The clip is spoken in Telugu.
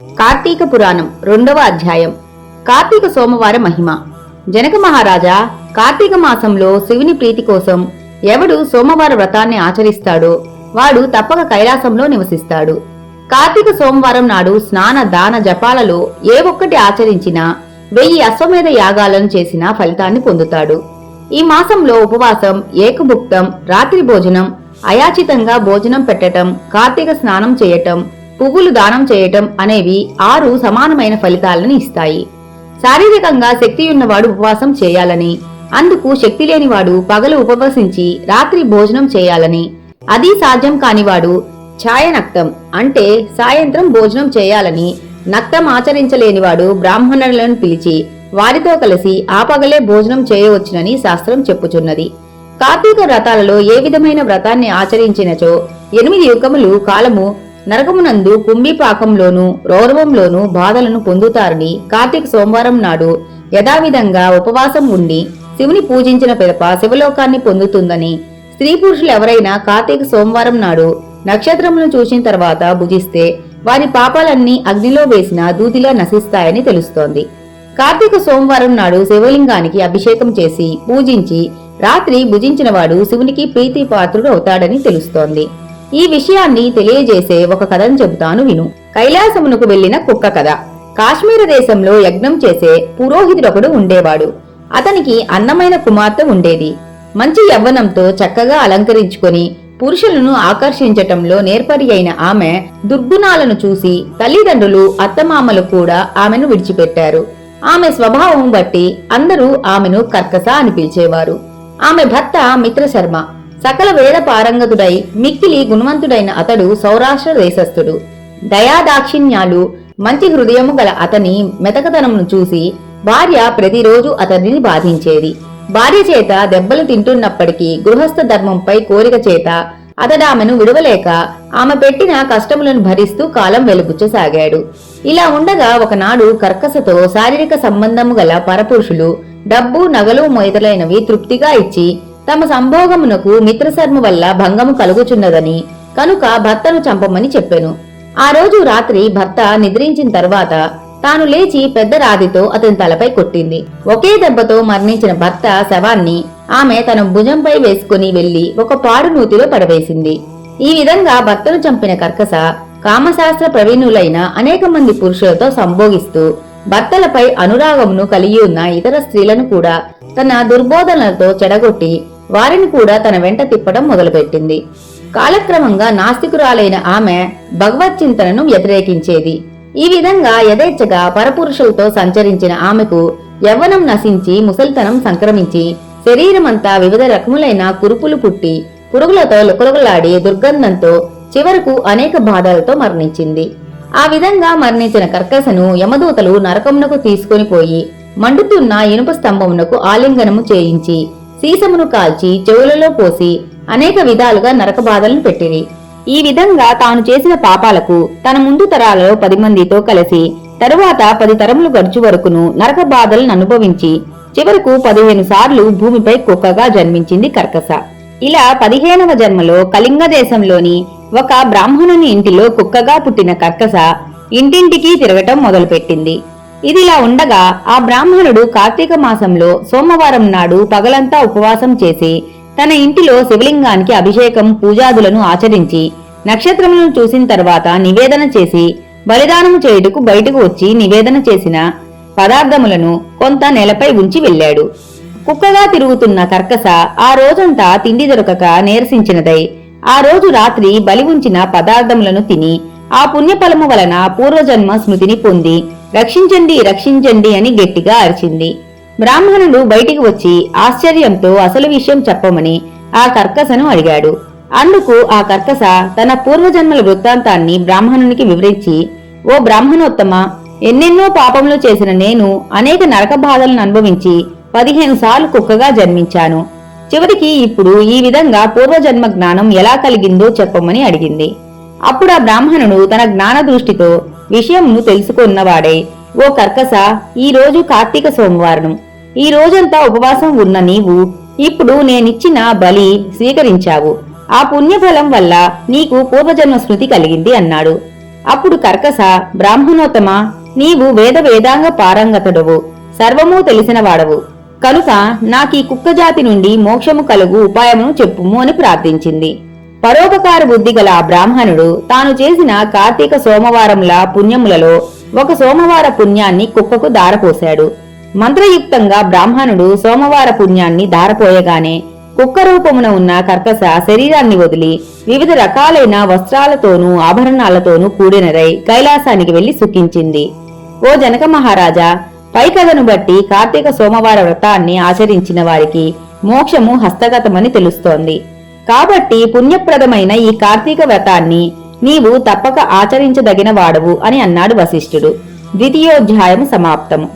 కార్తీక పురాణం రెండవ అధ్యాయం. కార్తీక సోమవార మహిమ. జనక మహారాజా కార్తీక మాసంలో శివుని ప్రీతి కోసం ఎవడు సోమవార వ్రతాన్ని ఆచరిస్తాడో వాడు తప్పక కైలాసంలో నివసిస్తాడు. కార్తీక సోమవారం నాడు స్నాన దాన జపాలలో ఏ ఒక్కటి ఆచరించినా వెయ్యి అశ్వమేధ యాగాలను చేసిన ఫలితాన్ని పొందుతాడు. ఈ మాసంలో ఉపవాసం ఏకభుక్తం రాత్రి భోజనం అయాచితంగా భోజనం పెట్టటం కార్తీక స్నానం చేయటం పువ్వులు దానం చేయటం అనేవి ఆరు సమానమైన ఫలితాలను ఇస్తాయి. శారీరకంగా శక్తి ఉన్నవాడు ఉపవాసం చేయాలని అందుకు శక్తి లేనివాడు పగలు ఉపవసించి రాత్రి భోజనం చేయాలని అది సాధ్యం కానివాడు ఛాయనక్తం అంటే సాయంత్రం భోజనం చేయాలని నక్తం ఆచరించలేనివాడు బ్రాహ్మణులను పిలిచి వారితో కలిసి ఆ పగలే భోజనం చేయవచ్చునని శాస్త్రం చెప్పుచున్నది. కార్తీక వ్రతాలలో ఏ విధమైన వ్రతాన్ని ఆచరించినచో ఎనిమిది యుగములు కాలము నరకమునందు కుంభిపాకంలోను రౌరవంలోను బాధలను పొందుతారని కార్తీక సోమవారం నాడు యథావిధంగా ఉపవాసం ఉండి శివుని పూజించిన పిదప శివలోకాన్ని పొందుతుందని స్త్రీ పురుషులు ఎవరైనా కార్తీక సోమవారం నాడు నక్షత్రములను చూసిన తర్వాత భుజిస్తే వారి పాపాలన్నీ అగ్నిలో వేసిన దూదిలా నశిస్తాయని తెలుస్తోంది. కార్తీక సోమవారం నాడు శివలింగానికి అభిషేకం చేసి పూజించి రాత్రి భుజించినవాడు శివునికి ప్రీతి పాత్రుడు అవుతాడని తెలుస్తోంది. ఈ విషయాన్ని తెలియజేసే ఒక కథను చెబుతాను విను. కైలాసమునకు వెళ్ళిన కుక్క కథ. కాశ్మీర దేశంలో యజ్ఞం చేసే పురోహితుడొకడు ఉండేవాడు. అతనికి అందమైన కుమార్తె ఉండేది. మంచి యవ్వనంతో చక్కగా అలంకరించుకొని పురుషులను ఆకర్షించటంలో నేర్పరి అయిన ఆమె దుర్గుణాలను చూసి తల్లిదండ్రులు అత్తమామలు కూడా ఆమెను విడిచిపెట్టారు. ఆమె స్వభావం బట్టి అందరూ ఆమెను కర్కస అని పిలిచేవారు. ఆమె భర్త మిత్రశర్మ. సకల వేద పారంగతుడై మిక్కిలి గుణవంతుడైన అతడు సౌరాష్ట్ర దేశస్థుడు. దయాదాక్షిణ్యాలు మంచి హృదయము గల అతని మెతకతనమును చూసి భార్య ప్రతిరోజు అతనిని బాధించేది. భార్య చేత దెబ్బలు తింటున్నప్పటికీ గృహస్థ ధర్మంపై కోరిక చేత అతడు ఆమెను విడవలేక ఆమె పెట్టిన కష్టములను భరిస్తూ కాలం వెలుగుచ్చసాగాడు ఇలా ఉండగా ఒకనాడు కర్కసతో శారీరక సంబంధము గల పరపురుషులు డబ్బు నగలు మొదలైనవి తృప్తిగా ఇచ్చి తమ సంభోగమునకు మిత్రశర్మ వల్ల భంగము కలుగుచున్నదని కనుక భర్తను చంపమని చెప్పెను. ఆ రోజు రాత్రి భర్త నిద్రించిన తర్వాత తాను లేచి పెద్ద రాతితో అతని తలపై కొట్టింది. ఒకే దెబ్బతో మరణించిన భర్త శవాన్ని ఆమె తన భుజంపై వేసుకుని వెళ్ళి ఒక పాడు నూతిలో పడవేసింది. ఈ విధంగా భర్తను చంపిన కర్కస కామశాస్త్ర ప్రవీణులైన అనేక మంది పురుషులతో సంభోగిస్తూ భర్తలపై అనురాగమును కలిగి ఉన్న ఇతర స్త్రీలను కూడా తన దుర్బోధనలతో చెడగొట్టి వారిని కూడా తన వెంట తిప్పడం మొదలుపెట్టింది. కాలక్రమంగా నాస్తికురాలైన ఆమె భగవత్ చింతనను వ్యతిరేకించేది. ఈ విధంగా యథేచ్ఛగా పరపురుషులతో సంచరించిన ఆమెకు యవ్వనం నశించి ముసల్తనం సంక్రమించి శరీరమంతా వివిధ రకములైన కురుపులు పుట్టి పురుగులతో లుకలుకలాడి దుర్గంధంతో చివరకు అనేక బాధలతో మరణించింది. ఆ విధంగా మరణించిన కర్కసను యమదూతలు నరకమునకు తీసుకుని పోయి మండుతున్న ఇనుప స్తంభమునకు ఆలింగనము చేయించి సీసమును కాల్చి చెవులలో పోసి అనేక విధాలుగా నరక బాధలను పెట్టిరి. ఈ విధంగా తాను చేసిన పాపాలకు తన ముందు తరాలలో పది మందితో కలిసి తరువాత పది తరములు గడుచు వరకును నరక బాధలను అనుభవించి చివరకు పదిహేను సార్లు భూమిపై కుక్కగా జన్మించింది కర్కస ఇలా పదిహేనవ జన్మలో కళింగ దేశంలోని ఒక బ్రాహ్మణుని ఇంటిలో కుక్కగా పుట్టిన కర్కస ఇంటింటికి తిరగటం మొదలుపెట్టింది. ఇదిలా ఉండగా ఆ బ్రాహ్మణుడు కార్తీక మాసంలో సోమవారం నాడు పగలంతా ఉపవాసం చేసి తన ఇంటిలో శివలింగానికి అభిషేకం పూజాదులను ఆచరించి నక్షత్రములను చూసిన తర్వాత నివేదన చేసి బలిదానము చేయుటకు బయటకు వచ్చి నివేదన చేసిన పదార్థములను కొంత నేలపై ఉంచి వెళ్ళాడు. కుక్కగా తిరుగుతున్న కర్కస ఆ రోజంతా తిండి దొరకక నీరసించినదై ఆ రోజు రాత్రి బలి ఉంచిన పదార్థములను తిని ఆ పుణ్యఫలము వలన పూర్వజన్మ స్మృతిని పొంది రక్షించండి రక్షించండి అని గట్టిగా అరిచింది. బ్రాహ్మణుడు బయటికి వచ్చి ఆశ్చర్యంతో అసలు విషయం చెప్పమని ఆ కర్కసను అడిగాడు. అందుకు ఆ కర్కస తన పూర్వజన్మల వృత్తాంతాన్ని బ్రాహ్మణునికి వివరించి ఓ బ్రాహ్మణోత్తమ ఎన్నెన్నో పాపములు చేసిన నేను అనేక నరక బాధలను అనుభవించి పదిహేను సార్లు కుక్కగా జన్మించాను. చివరికి ఇప్పుడు ఈ విధంగా పూర్వజన్మ జ్ఞానం ఎలా కలిగిందో చెప్పమని అడిగింది. అప్పుడు ఆ బ్రాహ్మణుడు తన జ్ఞాన దృష్టితో విషయంను తెలుసుకున్నవాడే. ఓ కర్కస ఈ రోజు కార్తీక సోమవారం ఈ రోజంతా ఉపవాసం ఉన్న నీవు ఇప్పుడు నేనిచ్చిన బలి స్వీకరించావు. ఆ పుణ్యఫలం వల్ల నీకు పూర్వజన్మ స్మృతి కలిగింది అన్నాడు. అప్పుడు కర్కస బ్రాహ్మణోత్తమ నీవు వేద వేదాంగ పారంగతుడవు సర్వము తెలిసిన వాడవు. కనుక నాకీ కుక్క జాతి నుండి మోక్షము కలుగు ఉపాయమును చెప్పుము అని ప్రార్థించింది. పరోపకార బుద్ధి గల బ్రాహ్మణుడు తాను చేసిన కార్తీక సోమవారంల పుణ్యములలో ఒక సోమవార పుణ్యాన్ని కుక్కకు దారపోశాడు. మంత్రయుక్తంగా బ్రాహ్మణుడు సోమవార పుణ్యాన్ని దారపోయగానే కుక్క రూపమున ఉన్న కర్కస శరీరాన్ని వదిలి వివిధ రకాలైన వస్త్రాలతోనూ ఆభరణాలతోనూ కూడినరై కైలాసానికి వెళ్ళి సుఖించింది. ఓ జనక మహారాజా పై కథను బట్టి కార్తీక సోమవార వ్రతాన్ని ఆచరించిన వారికి మోక్షము హస్తగతమని తెలుస్తోంది. కాబట్టి పుణ్యప్రదమైన ఈ కార్తీక వ్రతాన్ని నీవు తప్పక ఆచరించదగిన వాడవు అని అన్నాడు వశిష్ఠుడు. ద్వితీయోధ్యాయం సమాప్తము.